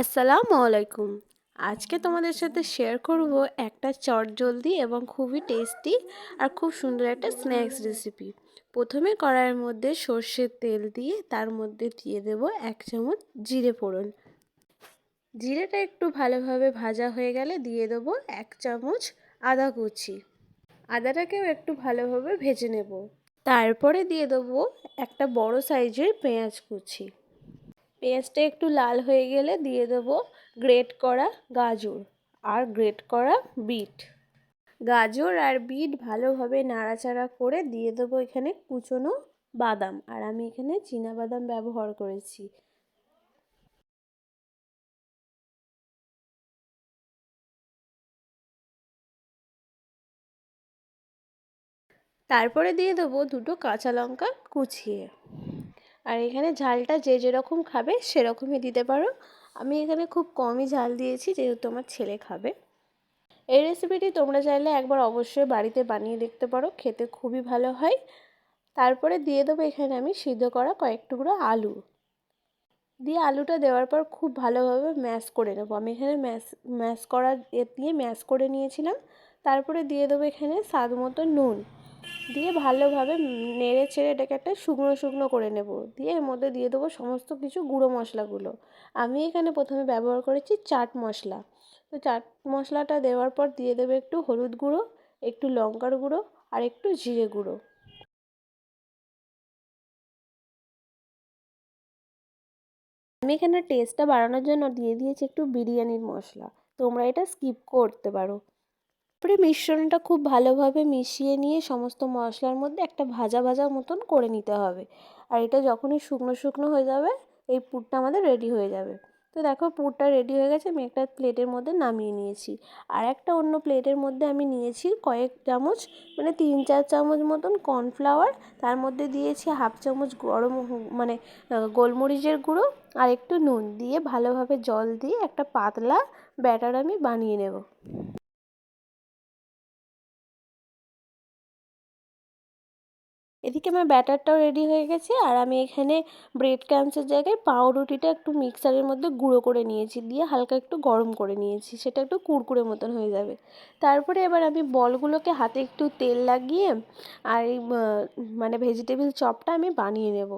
আসসালামু আলাইকুম। আজকে তোমাদের সাথে শেয়ার করব একটা চটজলদি এবং খুবই টেস্টি আর খুব সুন্দর একটা স্ন্যাক্স রেসিপি প্রথমে কড়াইয়ের মধ্যে সর্ষের তেল দিয়ে তার মধ্যে দিয়ে দেব এক চামচ জিরে ফোড়ন। জিরেটা একটু ভালোভাবে ভাজা হয়ে গেলে দিয়ে দেবো এক চামচ আদা কুচি। আদাটাকেও একটু ভালোভাবে ভেজে নেব। তারপরে দিয়ে দেবো একটা বড় সাইজের পেঁয়াজ কুচি। পেঁয়াজটা একটু লাল হয়ে গেলে দিয়ে দেবো গ্রেট করা গাজর আর গ্রেট করা বিট। গাজর আর বিট ভালোভাবে নাড়াচাড়া করে দিয়ে দেবো এখানে কুচনো বাদাম। আর আমি এখানে বাদাম ব্যবহার করেছি। তারপরে দিয়ে দেবো দুটো কাঁচা লঙ্কা কুচিয়ে। আর এখানে ঝালটা যে যেরকম খাবে সেরকমই দিতে পারো। আমি এখানে খুব কমই ঝাল দিয়েছি, যেহেতু আমার ছেলে খাবে। এই রেসিপিটি তোমরা চাইলে একবার অবশ্যই বাড়িতে বানিয়ে দেখতে পারো, খেতে খুবই ভালো হয়। তারপরে দিয়ে দেবো এখানে আমি সিদ্ধ করা কয়েক টুকরো আলু। দিয়ে আলুটা দেওয়ার পর খুব ভালোভাবে ম্যাশ করে নেব। আমি এখানে ম্যাশ ম্যাশ করা দিয়ে ম্যাশ করে নিয়েছিলাম। তারপরে দিয়ে দেবো এখানে স্বাদ মতো নুন। দিয়ে ভালোভাবে নেড়ে ছেড়ে এটাকে একটা শুকনো শুকনো করে নেব। দিয়ে এর মধ্যে দিয়ে দেবো সমস্ত কিছু গুঁড়ো মশলাগুলো। আমি এখানে প্রথমে ব্যবহার করেছি চাট মশলা। তো চাট মশলাটা দেওয়ার পর দিয়ে দেবো একটু হলুদ গুঁড়ো, একটু লঙ্কার গুঁড়ো আর একটু জিরে গুঁড়ো। আমি এখানে টেস্টটা বাড়ানোর জন্য দিয়ে দিয়েছি একটু বিরিয়ানির মশলা। তোমরা এটা স্কিপ করতে পারো। তারপরে মিশ্রণটা খুব ভালোভাবে মিশিয়ে নিয়ে সমস্ত মশলার মধ্যে একটা ভাজা ভাজা মতন করে নিতে হবে। আর এটা যখনই শুকনো শুকনো হয়ে যাবে, এই পুরটা আমাদের রেডি হয়ে যাবে। তো দেখো পুরটা রেডি হয়ে গেছে, আমি একটা প্লেটের মধ্যে নামিয়ে নিয়েছি। আর একটা অন্য প্লেটের মধ্যে আমি নিয়েছি কয়েক চামচ মানে তিন চার চামচ মতন কর্নফ্লাওয়ার তার মধ্যে দিয়েছি হাফ চামচ গরম মানে গোলমরিচের গুঁড়ো, আর একটু নুন দিয়ে ভালোভাবে জল দিয়ে একটা পাতলা ব্যাটার আমি বানিয়ে নেব। এদিকে আমার ব্যাটারটাও রেডি হয়ে গেছে, আর আমি এখানে ব্রেড ক্রামসের জায়গায় পাউরুটিটা একটু মিক্সারের মধ্যে গুঁড়ো করে নিয়েছি, দিয়ে হালকা একটু গরম করে নিয়েছি, সেটা একটু কুরকুরে মতন হয়ে যাবে। তারপরে এবার আমি বলগুলোকে হাতে একটু তেল লাগিয়ে, আর এই মানে ভেজিটেবিল চপটা আমি বানিয়ে নেব।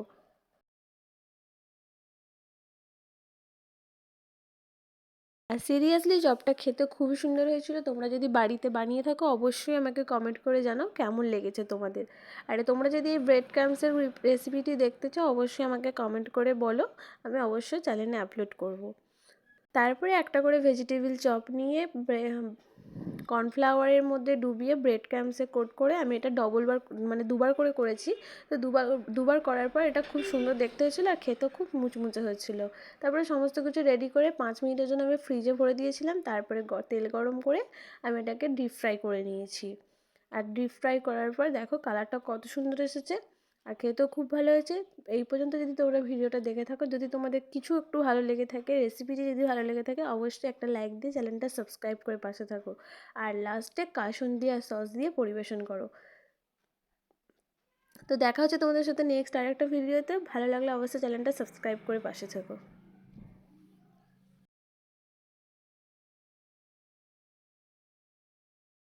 আর সিরিয়াসলি চপটা খেতে খুবই সুন্দর হয়েছিল। তোমরা যদি বাড়িতে বানিয়ে থাকো, অবশ্যই আমাকে কমেন্ট করে জানাও কেমন লেগেছে তোমাদের। আর তোমরা যদি এই ব্রেড ক্রামসের রেসিপিটি দেখতে চাও, অবশ্যই আমাকে কমেন্ট করে বলো। আমি অবশ্যই চ্যানেলে আপলোড করব। তারপরে একটা করে ভেজিটেবিল চপ নিয়ে কর্নফ্লাওয়ারের মধ্যে ডুবিয়ে ব্রেড ক্রামসে কোট করে আমি এটা ডবলবার মানে দুবার করে করেছি। তো দুবার দুবার করার পর এটা খুব সুন্দর দেখতে হয়েছিলো আর খেতেও খুব মুচমুচে হয়েছিলো। তারপরে সমস্ত কিছু রেডি করে পাঁচ মিনিটের জন্য আমি ফ্রিজে ভরে দিয়েছিলাম। তারপরে তেল গরম করে আমি এটাকে ডিপ ফ্রাই করে নিয়েছি। আর ডিপ ফ্রাই করার পর দেখো কালারটা কত সুন্দর এসেছে। আর খেতেও খুব ভালো হয়েছে। এই পর্যন্ত যদি তোমরা ভিডিওটা দেখে থাকো, যদি তোমাদের কিছু একটু ভালো লেগে থাকে রেসিপিটি যদি ভালো লেগে থাকে, অবশ্যই একটা লাইক দিয়ে চ্যানেলটা সাবস্ক্রাইব করে পাশে থাকো। আর লাস্টে কাসুন্দি আর সস দিয়ে পরিবেশন করো। তো দেখা হচ্ছে তোমাদের সাথে নেক্সট আরেকটা ভিডিওতে ভালো লাগলে অবশ্যই চ্যানেলটা সাবস্ক্রাইব করে পাশে থাকো।